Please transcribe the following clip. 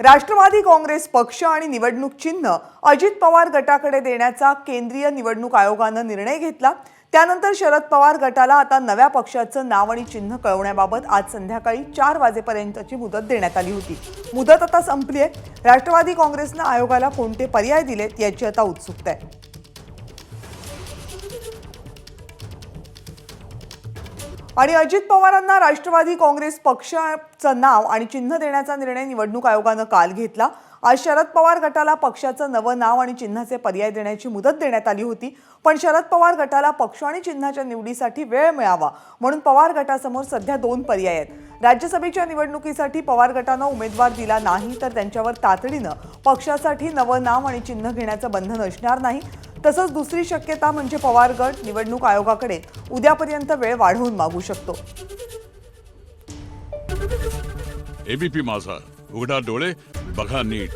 राष्ट्रवादी काँग्रेस पक्ष आणि निवडणूक चिन्ह अजित पवार गटाकडे देण्याचा केंद्रीय निवडणूक आयोगानं निर्णय घेतला. त्यानंतर शरद पवार गटाला आता नव्या पक्षाचं नाव आणि चिन्ह कळवण्याबाबत आज संध्याकाळी चार वाजेपर्यंतची मुदत देण्यात आली होती. मुदत आता संपली आहे राष्ट्रवादी काँग्रेसनं आयोगाला कोणते पर्याय दिलेत याची आता उत्सुकता आहे. आणि अजित पवारांना राष्ट्रवादी काँग्रेस पक्षाचं नाव आणि चिन्ह देण्याचा निर्णय निवडणूक आयोगानं काल घेतला. आज शरद पवार गटाला पक्षाचं नवं नाव आणि चिन्हाचे पर्याय देण्याची मुदत देण्यात आली होती. पण शरद पवार गटाला पक्ष आणि चिन्हाच्या निवडीसाठी वेळ मिळावा म्हणून पवार गटासमोर सध्या दोन पर्याय आहेत. राज्यसभेच्या निवडणुकीसाठी पवार गटानं उमेदवार दिला नाही तर त्यांच्यावर तातडीनं पक्षासाठी नवं नाव आणि चिन्ह घेण्याचं बंधन असणार नाही. तसंच दुसरी शक्यता म्हणजे पवार गट निवडणूक आयोगाकडे उद्यापर्यंत वेळ वाढवून मागू शकतो. एबीपी माझा. उघडा डोळे बघा नीट.